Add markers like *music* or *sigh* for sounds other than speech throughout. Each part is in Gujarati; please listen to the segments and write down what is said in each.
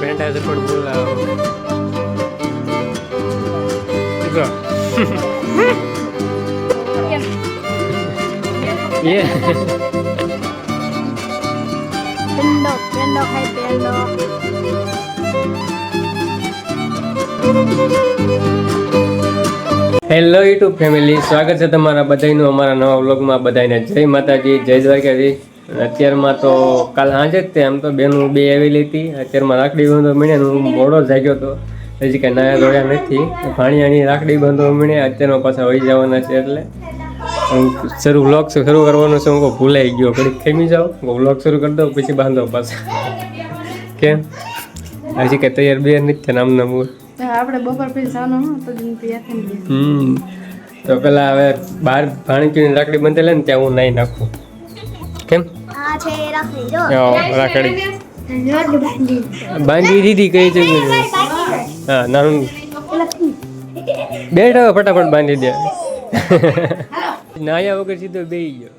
પેંટા પણ બોલાવો ખાય હેલો યુટ્યુબ ફેમિલી સ્વાગત છે તમારા બધાનું અમારા નવા વ્લોગમાં બધાને. જય માતાજી જય દ્વારકાજી અત્યારમાં તો કાલ સાંજે જ તે આમ તો બેનું બે આવેલી હતી. અત્યારમાં રાખડી બાંધો મળ્યા હું મોડો જાગ્યો હતો. હજી કાંઈ નાયા દોડ્યા નથી. ભાણિયાની રાખડી બાંધો મળ્યા અત્યારમાં પાછા વહી જવાના છે એટલે. હું શરૂ વ્લોગ શરૂ કરવાનો છે હું ભૂલાઈ ગયો. ઘડીક ખેમી જાઓ વ્લોગ શરૂ કરી દઉં પછી બાંધો પાછા. કેમ? હજી કાંઈ તૈયાર બે નથી થયા નામ નામ આપણે બપોર પછી તો ગયા હમ. તો પેલા હવે બાર ભાણીચીની રાખડી બંધેલે ને ત્યાં હું નાઈ નાખું. કેમ? આ છે રાખડી જો રાખડી બાંધી બાંધી દીધી કઈ જગ્યાએ હા નાનું. બેઠા ફટાફટ બાંધી દે. નાયા વગર સીધો બેહી ગયો.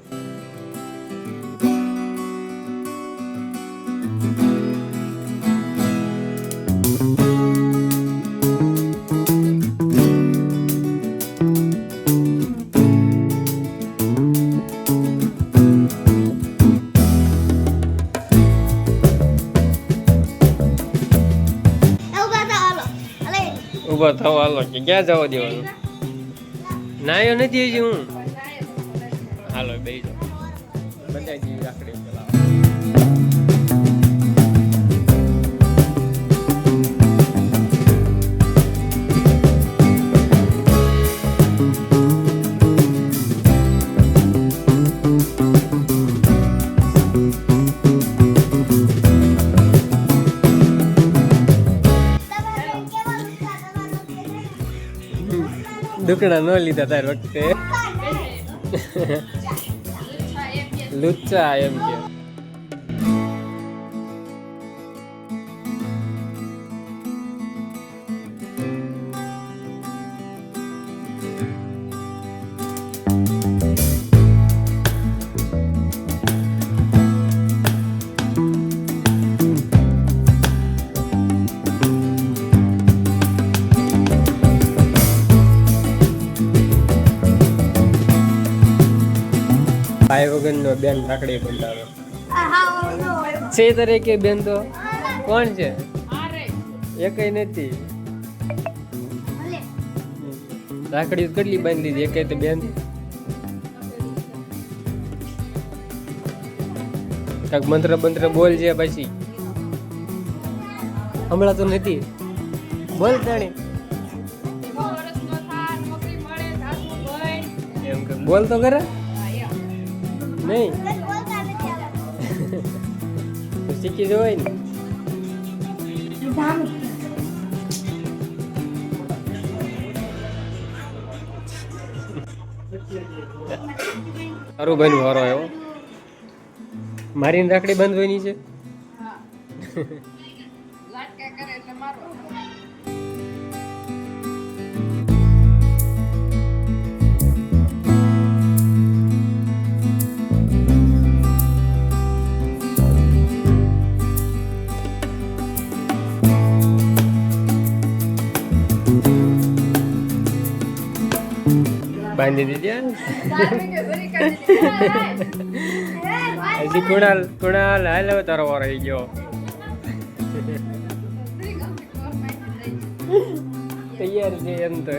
ઊભા થવા હાલો કે ક્યાં જવા દેવાનું? નાયો નથી હજી હું? હાલો બે બધા જેવી રાખડી. દુકડા ન લીધા તાર વખતે. લુચ્ચા એમ કે. ભાઈ બેન લાકડી બંધાવે. છે તરીકે બેન તો? કોણ છે? એકય નથી. રાખડી કેટલી બાંધી દીધી એકય તો બેન? કાંક મંત્ર મંત્ર બોલ છે પછી. હમણાં તો નથી. બોલ તાણી. એમ કે બોલ તો કરે નહીં. *laughs* શીખી જવાય ને. સારું બન્યું હારો આવ્યો. મારીને રાખડી બાંધવાની છે? બાંધી દીધી હજી કુણાલ કુણાલ હાલ હવે તારો વાર આવી ગયો તૈયાર છે એમ તો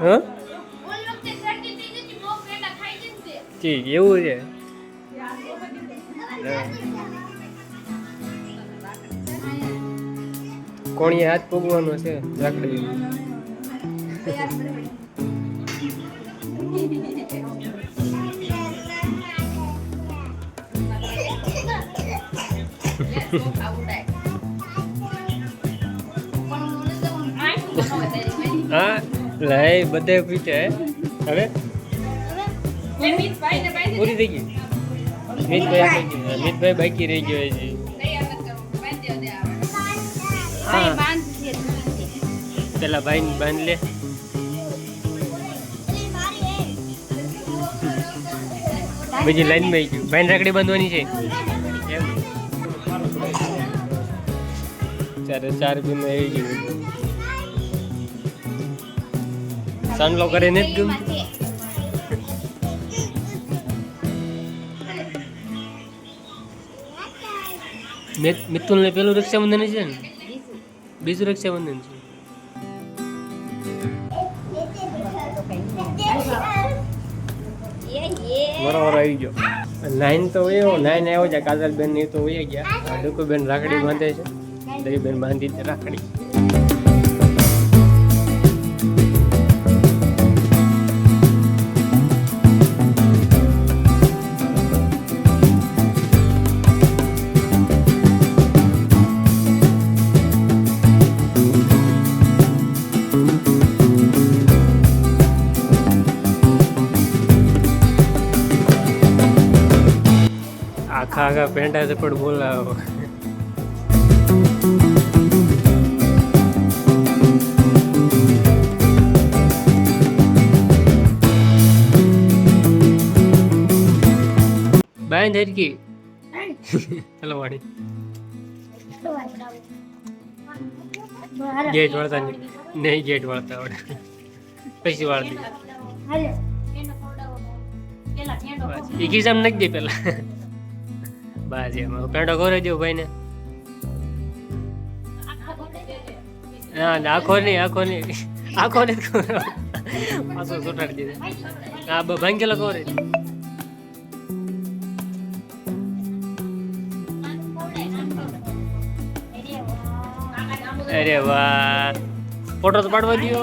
હા એવું છે કોણીએ હાથ પોગવાનો છે લાકડી હા લઈ બધે પીટે હવે? પૂરી થઈ ગઈ. મિતભાઈ બાકી રહી ગયો હજી. હા. પેલા ભાઈ બાંધ લે. બીજી લાઈનમાં ગયું ભાઈ રાખડી બાંધવાની છે. ચારે ચાર બિન આવી ગયું સાંડલો કરે ને જ ગમતું ને પેલું રક્ષાબંધન છે ને? બીજું રક્ષાબંધન છે. બરાબર આવી ગયો. નાઈન તો એવો નાઈન આવ્યો છે કાજલ બેનની તો વહી ગયા. બેન રાખડી બાંધે છે. દઈ બેન બાંધી છે રાખડી. આખા આખા પેંટા છે પણ બોલાવો. બાય ધરકી. ચલો વાડી. ગેટ વાળતા નહીં. નહીં ગેટ વાળતા આવડે પછી વાળતી એ ખિસ્સામાં નાખી દે પેલા. હવે પેંડો ખોરે દો ભાઈ ને ના આખો નહીં આખો નહીં. આખો નહીં પાછો સુટાડી દીધે. હા ભાંગેલો ખોરે. અરે વાહ. ફોટો તો પાડવા દો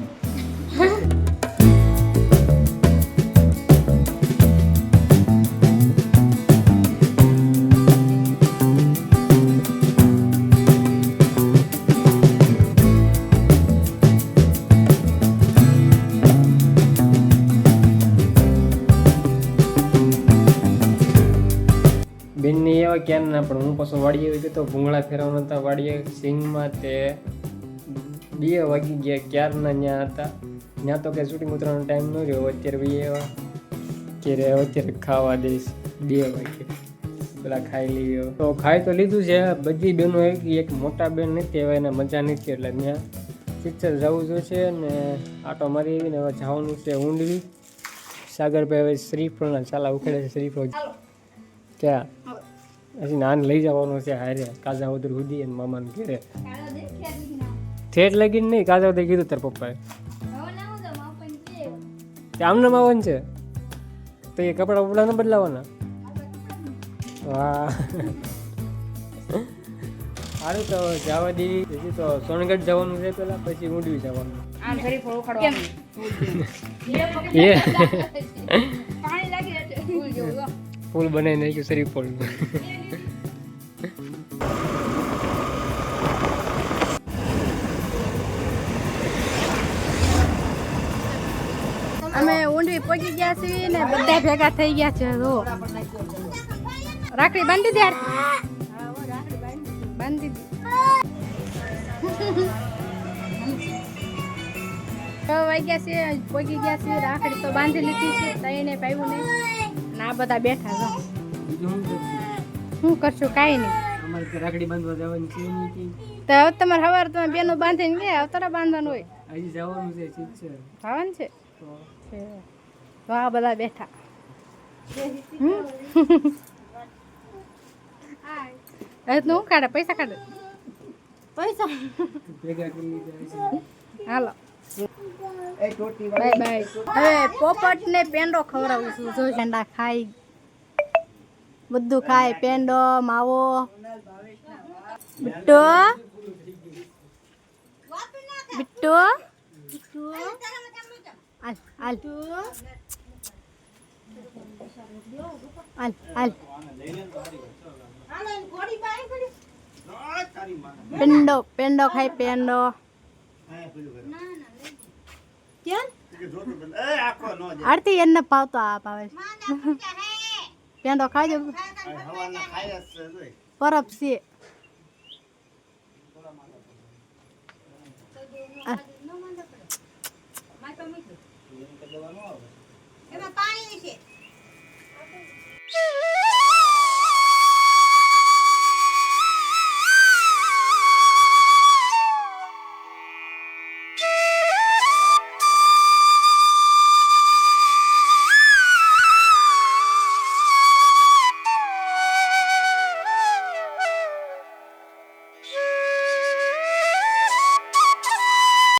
બેનની એવા ક્યાં ના, પણ હું પાછો વાડીએ ગયો તો ભૂંગળા ફેરવવાના હતા વાડીએ સિંગમાં તે બે વાગી ગયા, ક્યારના ત્યાં હતા? ત્યાં તો કે શૂટિંગ ઉતરવાનો ટાઈમ ન રહ્યો, અત્યારે બી એવા. કે રે અત્યારે ખાવા દઈશ, બે વાગે. પેલા ખાઈ લીધો તો ખાઈ તો લીધું છે, બધી બહેનો આવી એક મોટા બેન નથી, એવા એને મજા નથી, એટલે ત્યાં પિક્ચર જવું જોઈશે ને આટો મારી આવીને હવે જવાનું છે ઊંડવી. સાગરભાઈ હવે શ્રીફળના ચાલા ઉખેડે છે, શ્રીફળ. ત્યાં પછી નાન લઈ જવાનું છે હારે કાજા ઉધર સુધી અને મામાને ઘેરે. ઠેઠ લગીને નહીં કાજા ઉધર કીધું તાર પપ્પાએ. ત્યાં આમને આવવાનું છે? તો એ કપડાં બપડા ન બદલાવાના? વાહ. સારું તો જવા દેવી પછી તો સોનગઢ જવાનું છે પેલા પછી ઊંડવી જવાનું. *laughs* એ. ફૂલ બનાવી નાખ્યું સરી ફૂલ અમે ઊંડવી પહોંચી ગયા છીએ ને બધા ભેગા થઈ ગયા છે, જો. રાખડી બાંધી દે. બાંધી દે. *laughs* વાગ્યા છે પહોંચી ગયા છે રાખડી તો બાંધી લીધી છે, તઈને પાવ્યું નહીં આ બધા બેઠા છો શું કરશું? કાંઈ નહીં. અમારે રાખડી બાંધવા જવાની છે તો હવે તમારે સવારે તમે બેનો બાંધીને ગયા અવતારા બાંધવાનું હોય. હજી જવાનું છે ઠીક છે. ખાવાનું છે? તો. આ બધા બેઠા. હમ? હવે તું શું કાઢે? પૈસા કાઢે? પૈસા. હાલો. બાય પોપટ ને પેંડો ખવડાવું છું બધું ખાય. પેંડો, માવો. બિટ્ટો? બિટ્ટો? હાલ. પેંડો પેંડો ખાય, પેંડો. કેમ આરતી એને પાવતો આ પાવે છે. પેંડો ખાજો પરબ છે એમાં પાણી છે